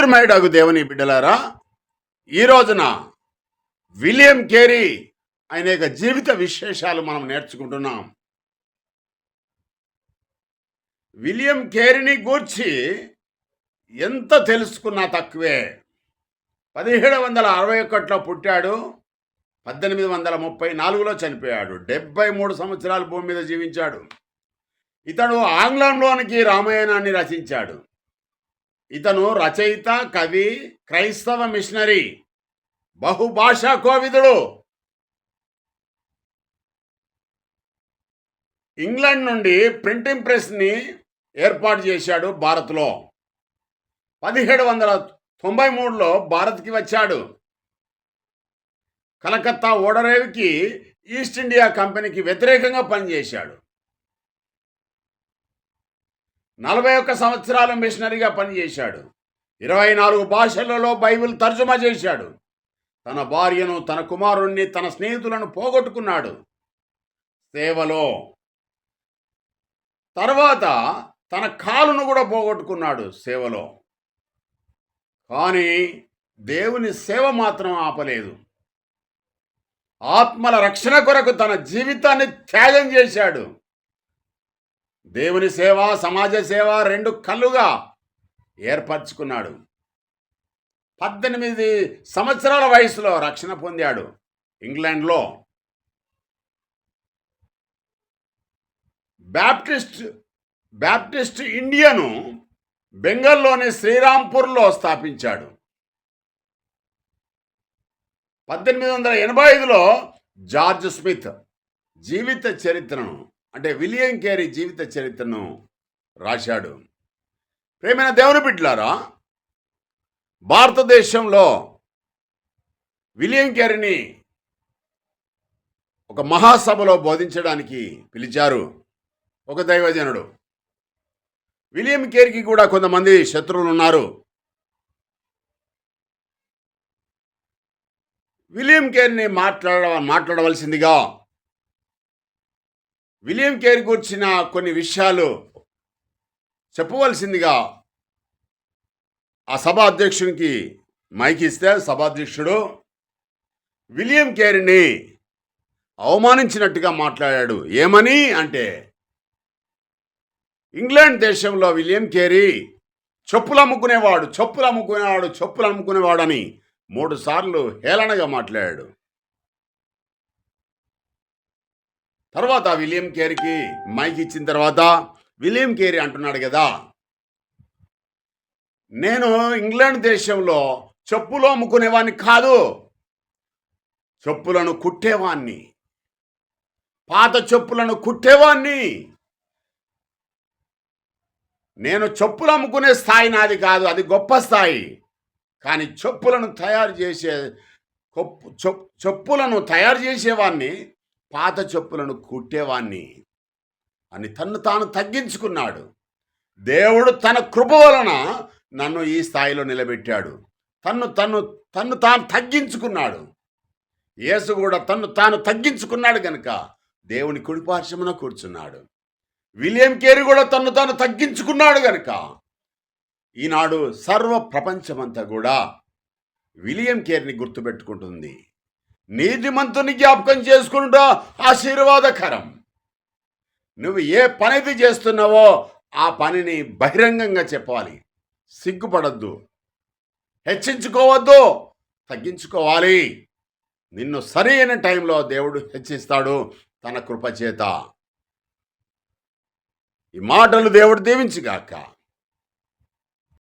జ్యోతిర్మయుడగు దేవుని బిడ్డలారా. ఈ రోజున విలియం కేరీ అనేక జీవిత విశేషాలు మనం నేర్చుకుంటున్నాం. విలియం కేరీని గూర్చి ఎంత తెలుసుకున్నా తక్కువే. పదిహేడు వందల అరవై ఒకటిలో పుట్టాడు. పద్దెనిమిది వందల ముప్పై నాలుగులో చనిపోయాడు. డెబ్బై మూడు సంవత్సరాలు భూమి మీద జీవించాడు. ఇతడు ఆంగ్లంలోనికి రామాయణాన్ని రచించాడు. ఇతను రచయిత కవి క్రైస్తవ మిషనరీ బహుభాషా కోవిదుడు. ఇంగ్లాండ్ నుండి ప్రింటింగ్ ప్రెస్ని ఏర్పాటు చేశాడు భారత్లో. పదిహేడు వందల తొంభై మూడులో భారత్కి వచ్చాడు. కలకత్తా ఓడరేవికి ఈస్ట్ ఇండియా కంపెనీకి వ్యతిరేకంగా పనిచేశాడు. నలభై ఒక్క సంవత్సరాలు మిషనరీగా పనిచేశాడు. ఇరవై నాలుగు భాషలలో బైబిల్ తర్జుమా చేశాడు. తన భార్యను తన కుమారుణ్ణి తన స్నేహితులను పోగొట్టుకున్నాడు. సేవలో తర్వాత తన కాలును కూడా పోగొట్టుకున్నాడు సేవలో. కానీ దేవుని సేవ మాత్రం ఆపలేదు. ఆత్మల రక్షణ కొరకు తన జీవితాన్ని త్యాగం చేశాడు. దేవుని సేవ సమాజ సేవ రెండు కళ్ళుగా ఏర్పరచుకున్నాడు. పద్దెనిమిది సంవత్సరాల వయసులో రక్షణ పొందాడు ఇంగ్లాండ్లో. బ్యాప్టిస్ట్ బ్యాప్టిస్ట్ ఇండియాను బెంగాల్లోని శ్రీరాంపూర్లో స్థాపించాడు. పద్దెనిమిది వందల ఎనభై ఐదులో జార్జ్ స్మిత్ జీవిత చరిత్రను అంటే విలియం కేరీ జీవిత చరిత్రను రాశాడు. ప్రేమైన దేవుని బిడ్డలారా భారతదేశంలో విలియం కేరీని ఒక మహాసభలో బోధించడానికి పిలిచారు ఒక దైవజనుడు. విలియం కేర్కి కూడా కొంతమంది శత్రువులు ఉన్నారు విలియం కేర్ని మాట్లాడ మాట్లాడవలసిందిగా విలియం కేర్ గురించిన కొన్ని విషయాలు చెప్పవలసిందిగా ఆ సభ అధ్యక్షునికి మైక్ ఇస్తే సభాధ్యక్షుడు విలియం కేర్ని అవమానించినట్టుగా మాట్లాడాడు. ఏమని అంటే ఇంగ్లాండ్ దేశంలో విలియం కేరీ చెప్పులు అమ్ముకునేవాడు చెప్పులు అమ్ముకునేవాడు చెప్పులు అమ్ముకునేవాడని మూడు సార్లు హేళనగా మాట్లాడాడు. తర్వాత విలియం కేర్కి మైక్ ఇచ్చిన తర్వాత విలియం కేరీ అంటున్నాడు కదా. నేను ఇంగ్లాండ్ దేశంలో చెప్పులు అమ్ముకునేవాడిని కాదు. చెప్పులను కుట్టేవాణ్ణి. పాత చెప్పులను కుట్టేవాణ్ణి. నేను చెప్పులు అమ్ముకునే స్థాయి నాది కాదు అది గొప్ప స్థాయి. కానీ చెప్పులను తయారు చేసే చెప్పులను తయారు చేసేవాడిని పాత చెప్పులను కుట్టేవాణ్ణి అని తన్ను తాను తగ్గించుకున్నాడు. దేవుడు తన కృప వలన నన్ను ఈ స్థాయిలో నిలబెట్టాడు. తన్ను తన్ను తన్ను తాను తగ్గించుకున్నాడు. యేసు కూడా తన్ను తాను తగ్గించుకున్నాడు గనుక దేవుని కుడిపార్శ్వమున కూర్చున్నాడు. విలియం కేరీ కూడా తన్ను తాను తగ్గించుకున్నాడు గనుక ఈనాడు సర్వ ప్రపంచమంతా కూడా విలియం కేర్ని గుర్తుపెట్టుకుంటుంది. నీతిమంతుని జ్ఞాపకం చేసుకుంట ఆశీర్వాదకరం. నువ్వు ఏ పనిది చేస్తున్నావో ఆ పనిని బహిరంగంగా చెప్పాలి. సిగ్గుపడద్దు. హెచ్చించుకోవద్దు. తగ్గించుకోవాలి. నిన్ను సరైన టైంలో దేవుడు హెచ్చిస్తాడు తన కృపచేత. ఈ మాటలు దేవుడు దీవించుగాక.